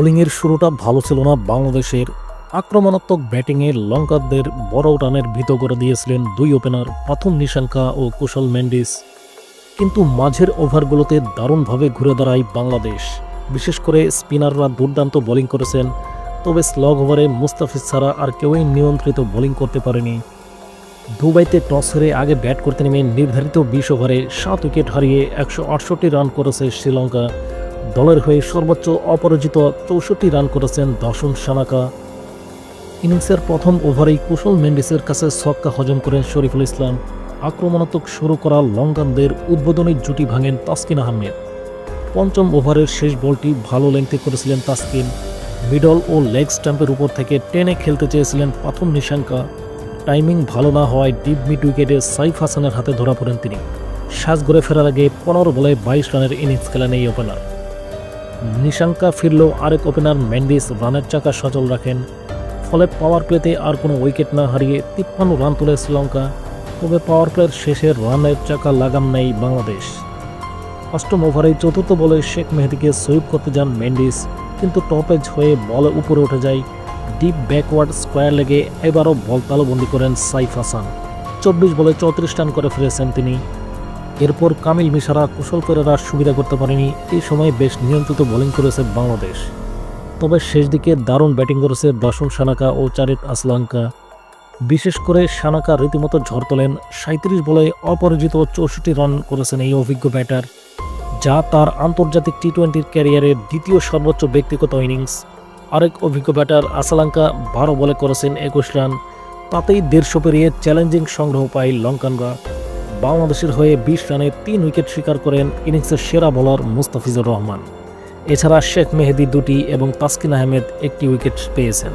বোলিংয়ের শুরুটা ভালো ছিল না। বাংলাদেশের আক্রমণাত্মক ব্যাটিংয়ে লঙ্কানদের বড় রানের ভীত করে দিয়েছিলেন দুই ওপেনার প্রথম নিশাঙ্কা ও কুশল মেন্ডিস। কিন্তু মাঝের ওভারগুলোতে দারুণভাবে ঘুরে দাঁড়ায় বাংলাদেশ। বিশেষ করে স্পিনাররা দুর্দান্ত বোলিং করেছেন, তবে স্লগ ওভারে মুস্তাফিজ ছাড়া আর কেউই নিয়ন্ত্রিত বোলিং করতে পারেনি। দুবাইতে টস হেরে আগে ব্যাট করতে নেমে নির্ধারিত বিশ ওভারে সাত উইকেট হারিয়ে একশো আটষট্টি রান করেছে শ্রীলঙ্কা। দলের হয়ে সর্বোচ্চ অপরাজিত চৌষট্টি রান করেছেন দর্শন সানাকা। ইনিংসের প্রথম ওভারেই কুশল মেন্ডিসের কাছে ছক্কা হজম করেন শরীফুল ইসলাম। আক্রমণাত্মক শুরু করা লঙ্কানদের উদ্বোধনী জুটি ভাঙেন তাসকিন আহমেদ। পঞ্চম ওভারের শেষ বলটি ভালো লেংথে করেছিলেন তাসকিন। মিডল ও লেগ স্ট্যাম্পের উপর থেকে টেনে খেলতে চেয়েছিলেন প্রথম নিশাঙ্কা। টাইমিং ভালো না হওয়ায় ডিপ মিড উইকেটে সাইফ হাসানের হাতে ধরা পড়েন তিনি। সাজগড়ে ফেরার আগে পনেরো বলে বাইশ রানের ইনিংস খেলেন এই ওপেনার। নিশাঙ্কা ফিরলেও আরেক ওপেনার ম্যান্ডিস রানের চাকা সচল রাখেন। ফলে পাওয়ার প্লেতে আর কোনো উইকেট না হারিয়ে তিপ্পান্ন রান তোলে শ্রীলঙ্কা, তবে পাওয়ার প্লের শেষে রানের চাকা লাগাম নেই বাংলাদেশ। অষ্টম ওভারে চতুর্থ বলে শেখ মেহেদিকে সুইপ করতে যান মেন্ডিস, কিন্তু টপেজ হয়ে বলে উপরে উঠে যায়। ডিপ ব্যাকওয়ার্ড স্কোয়ার লেগে এবারও বল তালবন্দি করেন সাইফ হাসান। চব্বিশ বলে চৌত্রিশ রান করে ফিরেছেন তিনি। এরপর কামিল মিশারা কুশল পেরেরা সুবিধা করতে পারেনি। এই সময় বেশ নিয়ন্ত্রিত বোলিং করেছে বাংলাদেশ। তবে শেষ দিকে দারুণ ব্যাটিং করেছে দর্শন সানাকা ও চারিত আসলাঙ্কা। বিশেষ করে সানাকা রীতিমতো ঝড় তোলেন। সাঁত্রিশ বলে অপরাজিত চৌষট্টি রান করেছেন এই অভিজ্ঞ ব্যাটার, যা তার আন্তর্জাতিক টি টোয়েন্টির ক্যারিয়ারের দ্বিতীয় সর্বোচ্চ ব্যক্তিগত ইনিংস। আরেক অভিজ্ঞ ব্যাটার আসালাঙ্কা বারো বলে করেছেন একুশ রান। তাতেই দেড়শো পেরিয়ে চ্যালেঞ্জিং সংগ্রহ পায় লঙ্কানরা। বাংলাদেশের হয়ে বিশ রানে তিন উইকেট স্বীকার করেন ইনিংসের সেরা বোলার মুস্তাফিজুর রহমান। এছাড়া শেখ মেহেদি দুটি এবং তাসকিন আহমেদ একটি উইকেট পেয়েছেন।